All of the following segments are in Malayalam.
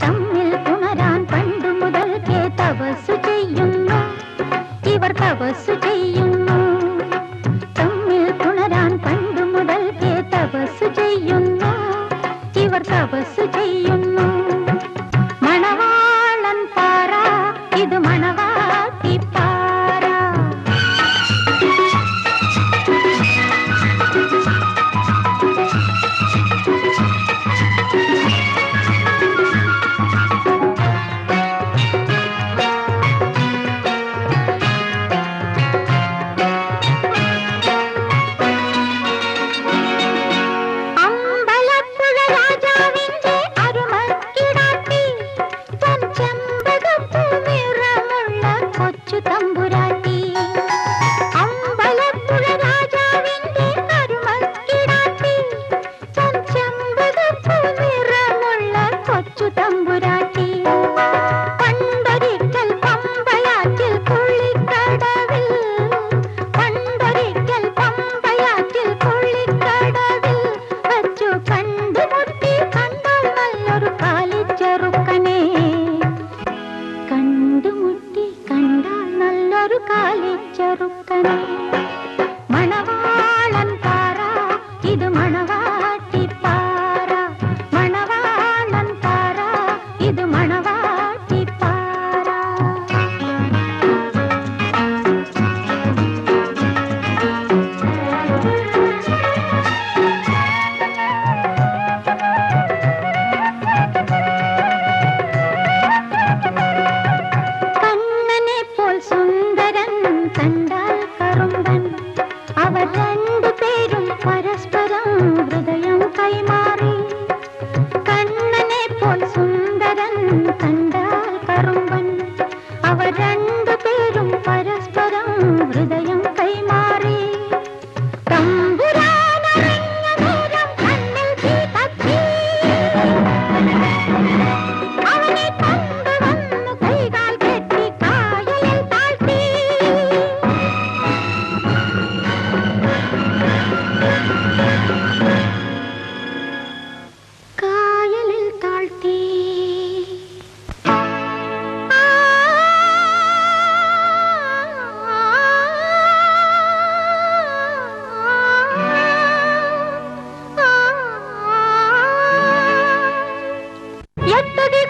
തമ്മിൽ ചെയ്യുന്നു. ചെയ്യുന്നു. തമ്മിൽ തപസ് ചെയ്യുന്നു. ഇവർ തപസ് ചെയ്യുന്നു. കാലി ಎತ್ತಗೆ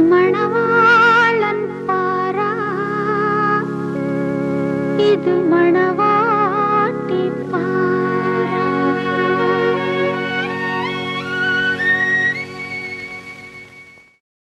மணவாளன் பாரா. இது மண